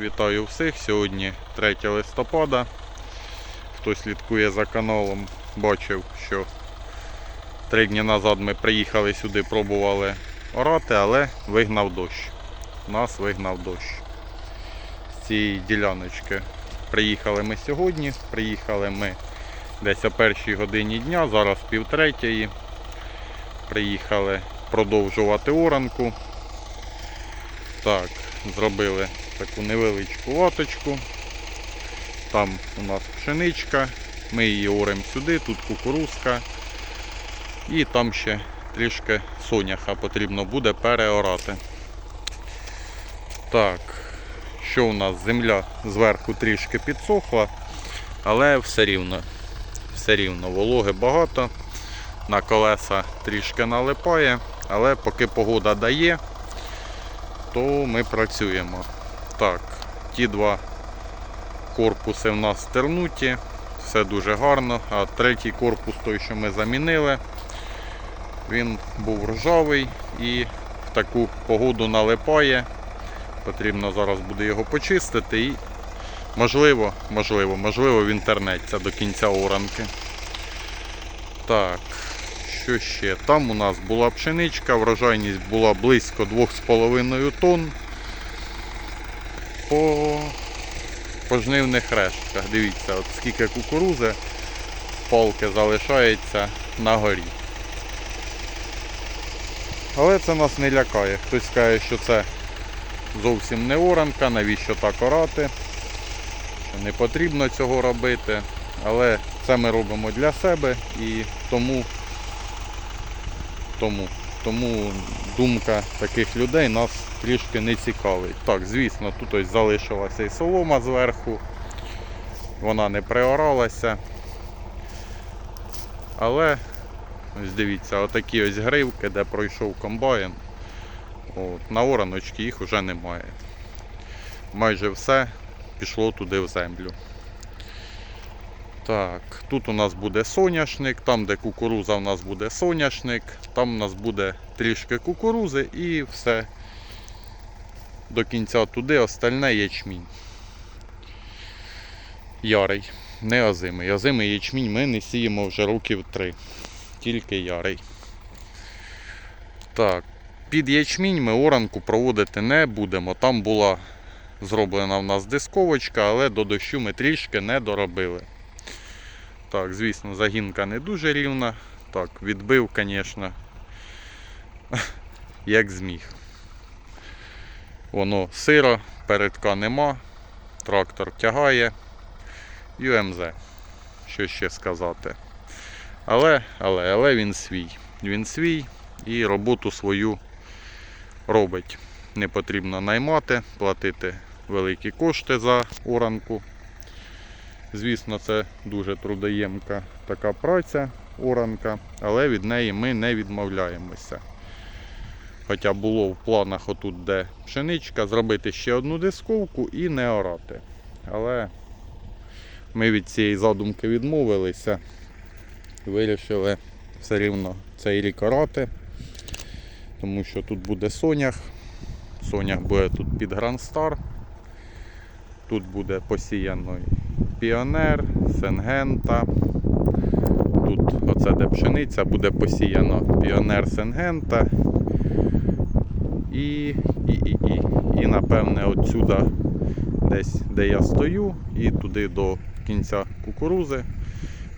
Вітаю всіх. Сьогодні 3 листопада. Хто слідкує за каналом, бачив, що три дні назад ми приїхали сюди, пробували орати, але вигнав дощ. Нас вигнав дощ. З цієї діляночки приїхали ми сьогодні. Приїхали ми десь о першій годині дня, зараз півтретьої. Приїхали продовжувати оранку. Так, зробили таку невеличку латочку. Там у нас пшеничка. Ми її оремо сюди, тут кукурузка. І там ще трішки соняха потрібно буде переорати. Так, що у нас? Земля зверху трішки підсохла, але все рівно. Все рівно вологи багато. На колеса трішки налипає, але поки погода дає, то ми працюємо. Так, ті два корпуси в нас тернуті, все дуже гарно. А третій корпус, той, що ми замінили, він був ржавий і в таку погоду налипає. Потрібно зараз буде його почистити і можливо, можливо, можливо, він тернеться до кінця оранки. Так, що ще? Там у нас була пшеничка, врожайність була близько 2,5 тонн по пожнивних рештках. Дивіться, от скільки кукурузи палки залишається на горі. Але це нас не лякає. Хтось каже, що це зовсім не оранка, навіщо так орати, що не потрібно цього робити. Але це ми робимо для себе і тому, тому, тому думка таких людей нас трішки не цікавить. Так, звісно, тут ось залишилася і солома зверху, вона не приоралася. Але ось дивіться, отакі ось гривки, де пройшов комбайн. От, на ораночки їх вже немає. Майже все пішло туди в землю. Так, тут у нас буде соняшник, там де кукуруза у нас буде соняшник, там у нас буде трішки кукурузи і все. До кінця туди остальне ячмінь. Ярий, не озимий. Озимий ячмінь ми не сіємо вже років три. Тільки ярий. Так, під ячмінь ми оранку проводити не будемо. Там була зроблена в нас дисковочка, але до дощу ми трішки не доробили. Так, звісно, загінка не дуже рівна. Так, відбив, звісно, як зміг. Воно сиро, передка нема, трактор тягає. ЮМЗ. Що ще сказати. Але, але, але він свій. Він свій і роботу свою робить. Не потрібно наймати, платити великі кошти за оранку. Звісно, це дуже трудоємка така праця, оранка, але від неї ми не відмовляємося. Хоча було в планах отут, де пшеничка, зробити ще одну дисковку і не орати. Але ми від цієї задумки відмовилися. Вирішили все рівно цей рік орати, тому що тут буде сонях. Сонях буде тут під Грандстар. Тут буде посіяно піонер, сенгента. Тут оце де пшениця буде посіяно піонер сенгента. І, і, і, і, і напевне отсюда десь де я стою, і туди до кінця кукурузи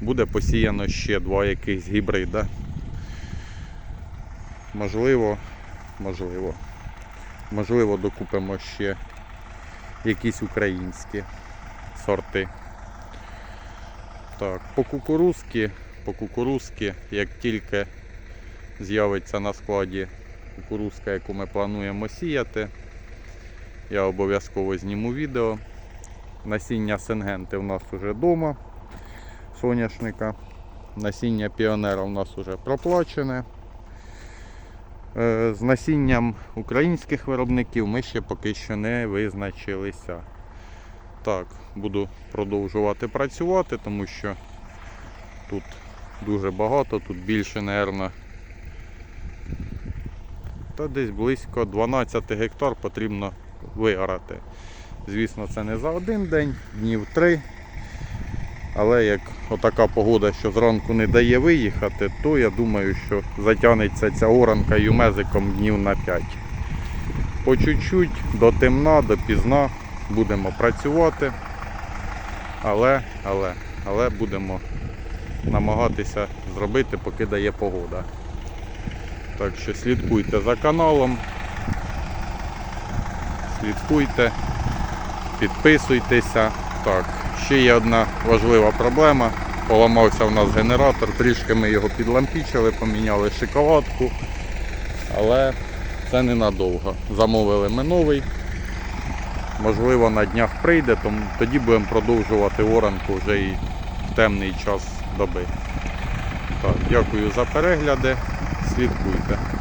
буде посіяно ще два якихось гібрида. Можливо, можливо. Можливо, докупимо ще якісь українські сорти. Так, по кукурузки, по кукурузки, як тільки з'явиться на складі кукурузка, яку ми плануємо сіяти, я обов'язково зніму відео. Насіння сенгенти у нас вже вдома, соняшника. Насіння піонера у нас вже проплачене. Е, З насінням українських виробників ми ще поки що не визначилися. Так, буду продовжувати працювати, тому що тут дуже багато, тут більше, мабуть, та десь близько 12 гектар потрібно виорати. Звісно, це не за один день, днів три. Але як отака погода, що зранку не дає виїхати, то я думаю, що затягнеться ця оранка юмезиком днів на 5. По чуть-чуть, до темна, до пізна будемо працювати. Але, але, але будемо намагатися зробити, поки дає погода. Так що слідкуйте за каналом. Слідкуйте, підписуйтеся. Так, ще є одна важлива проблема. Поламався в нас генератор, трішки ми його підлампічили, поміняли шоколадку. Але це ненадовго. Замовили ми новий. Можливо, на днях прийде, тому тоді будемо продовжувати оранку вже і в темний час доби. Так, дякую за перегляди. Слідкуйте.